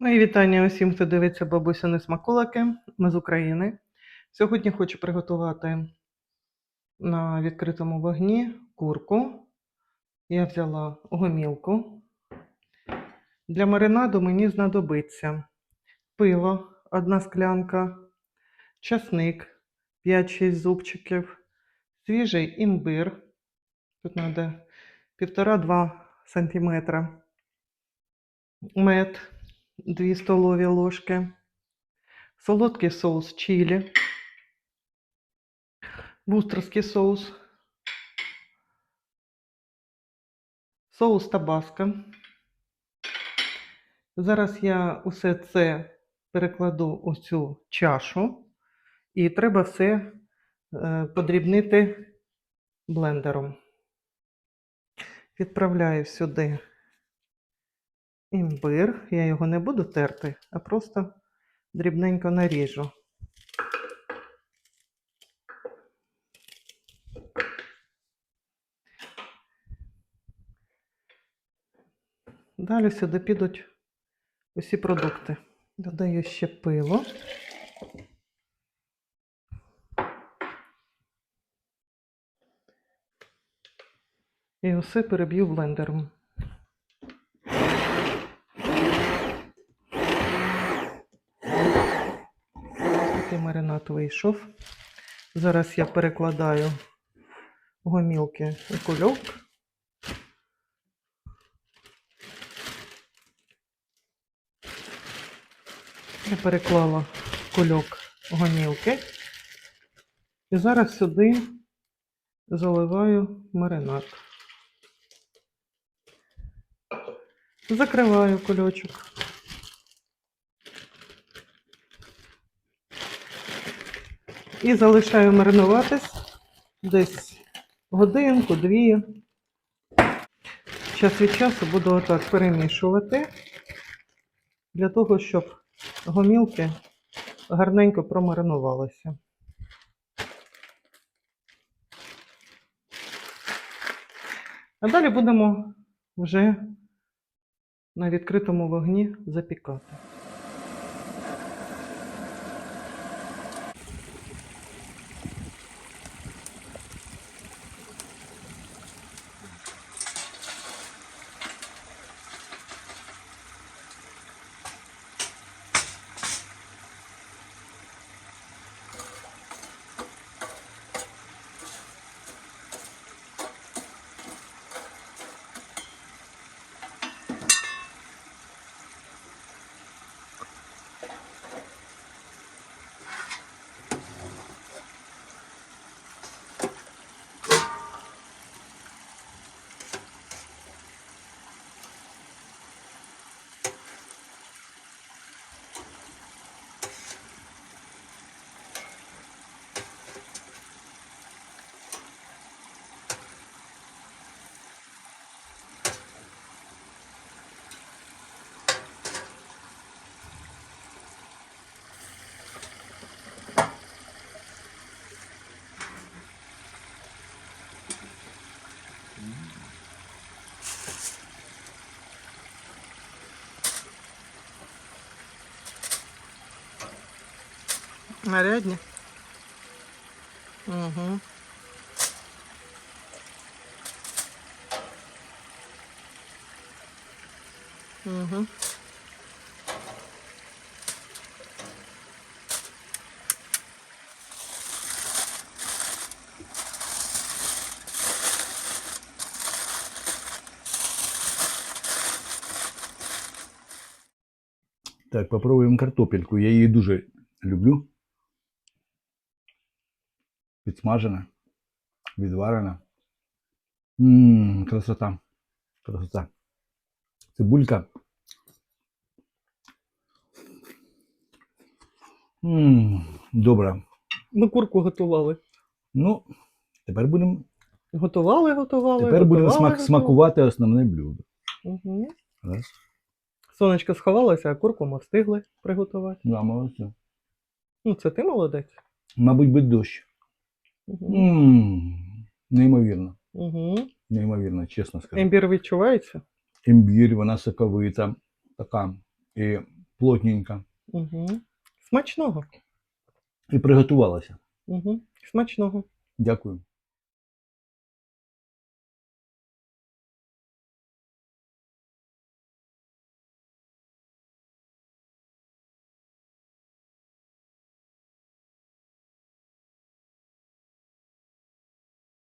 Мої вітання усім, хто дивиться бабусяни смаколики. Ми з України. Сьогодні хочу приготувати на відкритому вогні курку. Я взяла гомілку. Для маринаду мені знадобиться пиво, одна склянка, часник 5-6 зубчиків, свіжий імбир. Тут треба 1,5-2 см. Мед 2 столові ложки, солодкий соус чилі, вустерський соус, соус табаско. Зараз я усе це перекладу у цю чашу, і треба все е, подрібнити блендером. Відправляю сюди імбир. Я його не буду терти, а просто дрібненько наріжу. Далі сюди підуть усі продукти. Додаю ще пиво. І усе переб'ю блендером. Маринад вийшов. Зараз я перекладаю гомілки у кульок. Я переклала кульок гомілки. І зараз сюди заливаю маринад. Закриваю кульочок. І залишаю маринуватись десь годинку, дві. Час від часу буду отак перемішувати для того, щоб гомілки гарненько промаринувалися. А далі будемо вже на відкритому вогні запікати. Нарядні. Угу. Угу. Так, попробуємо картопельку. Я її дуже люблю. Підсмажена, відварена. Ммм, красота. Красота. Цибулька. Ммм, добре. Ми курку готували. Ну, тепер будемо Готували, готували. тепер будемо готували, смакувати основне блюдо. Угу. Раз. Сонечко сховалося, а курку ми встигли приготувати. Да, молодці. Ну, це ти молодець. Мабуть, би дощ. Угу. Неймовірно. Угу. Неймовірно, чесно скажу. Імбір відчувається? імбір, вона соковита, така. І плотненька. Угу. Смачного. І приготувалася. Угу. Смачного. Дякую.